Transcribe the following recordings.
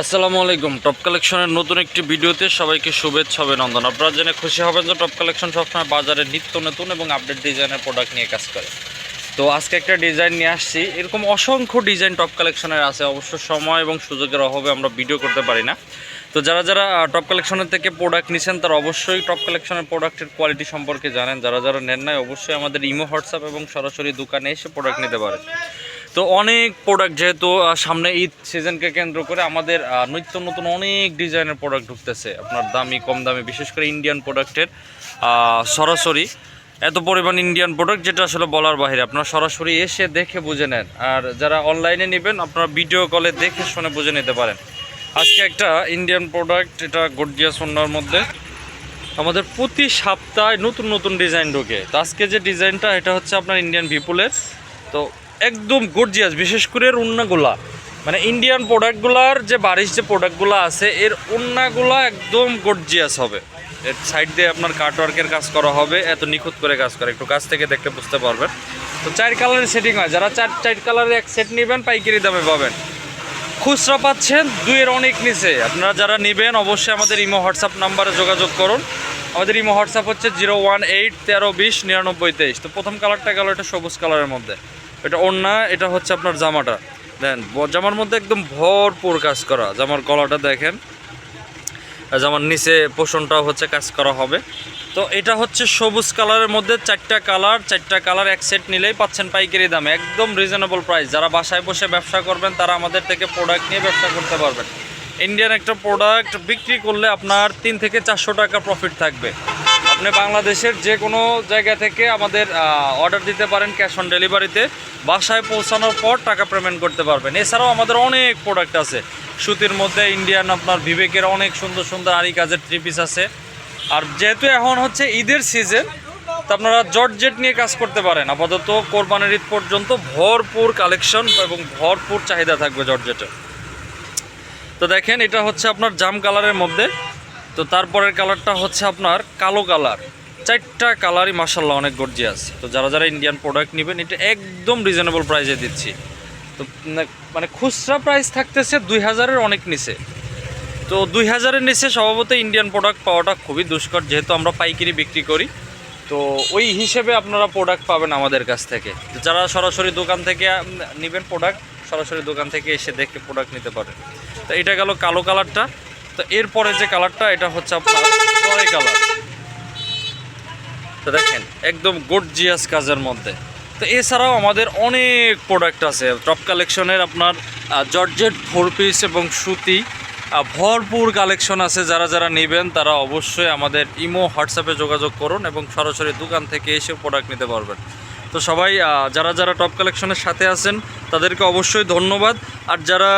আসসালামু আলাইকুম। টপ কালেকশনের নতুন একটি ভিডিওতে সবাইকে শুভেচ্ছা, অভিনন্দন। আপনারা জেনে খুশি হবেন যে টপ কালেকশন সবসময় বাজারে নিত্য নতুন এবং আপডেট ডিজাইনের প্রোডাক্ট নিয়ে কাজ করে। তো আজকে একটা ডিজাইন নিয়ে আসছি। এরকম অসংখ্য ডিজাইন টপ কালেকশনের আছে। অবশ্য সময় এবং সুযোগের অভাবে আমরা ভিডিও করতে পারি না। তো যারা যারা টপ কালেকশনের থেকে প্রোডাক্ট নিছেন, তারা অবশ্যই টপ কালেকশনের প্রোডাক্টের কোয়ালিটি সম্পর্কে জানেন। যারা যারা নেন নাই, অবশ্যই আমাদের ইমো হোয়াটসঅ্যাপ এবং সরাসরি দোকানে এসে প্রোডাক্ট নিতে পারেন। তো অনেক প্রোডাক্ট যেহেতু সামনে ঈদ সিজনকে কেন্দ্র করে আমাদের নিত্য নতুন অনেক ডিজাইনের প্রোডাক্ট ঢুকতেছে। আপনার দামি, কম দামি, বিশেষ করে ইন্ডিয়ান প্রোডাক্টের সরাসরি। এত পরিমাণ ইন্ডিয়ান প্রোডাক্ট যেটা আসলে বলার বাইরে আপনারা সরাসরি এসে দেখে বুঝে নেন। আর যারা অনলাইনে নেবেন, আপনারা ভিডিও কলে দেখে শুনে বুঝে নিতে পারেন। আজকে একটা ইন্ডিয়ান প্রোডাক্ট এটা গর্জিয়াস অন্যার মধ্যে। আমাদের প্রতি সপ্তাহে নতুন নতুন ডিজাইন ঢোকে। তো আজকে যে ডিজাইনটা এটা হচ্ছে আপনার ইন্ডিয়ান ভিপুলের তো একদম গর্জিয়াস বিশেষ করে এর উন্নাগুলা। মানে ইন্ডিয়ান প্রোডাক্টগুলার যে বারিশ যে প্রোডাক্টগুলো আছে, এর উন্নাগুলা একদম গর্জিয়াস হবে। এর সাইড দিয়ে আপনার কাটওয়ার্কের কাজ করা হবে, এত নিখুঁত করে কাজ করে। একটু কাছ থেকে দেখলে বুঝতে পারবেন। তো চার কালারের সেটিং হয়। যারা চার চার কালারের এক সেট নেবেন, পাইকারি দামে পাবেন। খুচরা পাচ্ছেন দুইয়ের অনেক নিচে। আপনারা যারা নেবেন, অবশ্যই আমাদের ইমো হোয়াটসঅ্যাপ নাম্বারে যোগাযোগ করুন। আমাদের ইমো হোয়াটসঅ্যাপ হচ্ছে জিরো ওয়ান এইট তেরো বিশ নিরানব্বই তেইশ। তো প্রথম কালারটা গেল এটা সবুজ কালারের মধ্যে। এটা ওড়না, এটা হচ্ছে আপনার জামাটা। দেন জামার মধ্যে একদম ভরপুর কাজ করা, জামার গলাটা দেখেন। জামার নিচে পোষণটাও হচ্ছে কাজ করা হবে। তো এটা হচ্ছে সবুজ কালারের মধ্যে চারটা কালার চারটা কালার এক সেট নিলেই পাচ্ছেন পাইকারি দামে। একদম রিজনেবল প্রাইস যারা বাসায় বসে ব্যবসা করবেন, তারা আমাদের থেকে প্রোডাক্ট নিয়ে ব্যবসা করতে পারবেন। ইন্ডিয়ান একটা প্রোডাক্ট বিক্রি করলে আপনার তিন থেকে চারশো টাকা প্রফিট থাকবে। আপনি বাংলাদেশের যে কোনো জায়গা থেকে আমাদের অর্ডার দিতে পারেন ক্যাশ অন ডেলিভারিতে বাসায় পৌঁছানোর পর টাকা পেমেন্ট করতে পারবেন। এছাড়াও আমাদের অনেক প্রোডাক্ট আছে। সুতির মধ্যে ইন্ডিয়ান আপনার বিবেকের অনেক সুন্দর সুন্দর আরি কাজের থ্রি পিস আছে। আর যেহেতু এখন হচ্ছে ঈদের সিজন তো আপনারা জর্জেট নিয়ে কাজ করতে পারেন। আপাতত কোরবানির ঈদ পর্যন্ত ভরপুর কালেকশন এবং ভরপুর চাহিদা থাকবে জর্জেটের। তো দেখেন, এটা হচ্ছে আপনার জাম কালারের মধ্যে। তো তারপরের কালারটা হচ্ছে আপনার কালো কালার। চারটা কালারই মার্শাল্লাহ অনেক গর্জিয়াস তো যারা যারা ইন্ডিয়ান প্রোডাক্ট নেবেন, এটা একদম রিজনেবল প্রাইসে দিচ্ছি। তো মানে খুচরা প্রাইস থাকতেছে দুই হাজারের অনেক নিচে। তো দুই হাজারের নিচে স্বভাবত ইন্ডিয়ান প্রোডাক্ট পাওয়াটা খুবই দুষ্কর, যেহেতু আমরা পাইকারি বিক্রি করি। তো ওই হিসেবে আপনারা প্রোডাক্ট পাবেন আমাদের কাছ থেকে। যারা সরাসরি দোকান থেকে নেবেন প্রোডাক্ট সরাসরি দোকান থেকে এসে দেখে প্রোডাক্ট নিতে পারেন। তো এটা গেল কালো কালারটা। তো এরপরে যে কালারটা, এটা হচ্ছে আপনার টয় কালার। তো দেখেন, একদম গর্জিয়াস কাজের মধ্যে। তো এছাড়াও আমাদের অনেক প্রোডাক্ট আছে। টপ কালেকশনের আপনার জর্জেট ফোর পিস এবং সুতি ভরপুর কালেকশন আছে। যারা যারা নেবেন, তারা অবশ্যই আমাদের ইমো, হোয়াটসঅ্যাপে যোগাযোগ করুন এবং সরাসরি দোকান থেকে এসে প্রোডাক্ট নিতে পারবেন। তো সবাই যারা যারা টপ কালেকশনের সাথে আছেন, তাদেরকে অবশ্যই ধন্যবাদ। আর যারা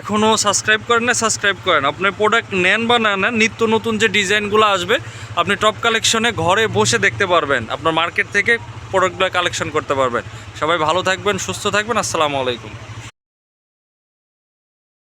এখনও সাবস্ক্রাইব করেন না সাবস্ক্রাইব করেন। আপনি প্রোডাক্ট নেন বা না নেন, নিত্য নতুন যে ডিজাইনগুলো আসবে, আপনি টপ কালেকশনে ঘরে বসে দেখতে পারবেন। আপনার মার্কেট থেকে প্রোডাক্টগুলো কালেকশন করতে পারবেন। সবাই ভালো থাকবেন, সুস্থ থাকবেন। আসসালামু আলাইকুম।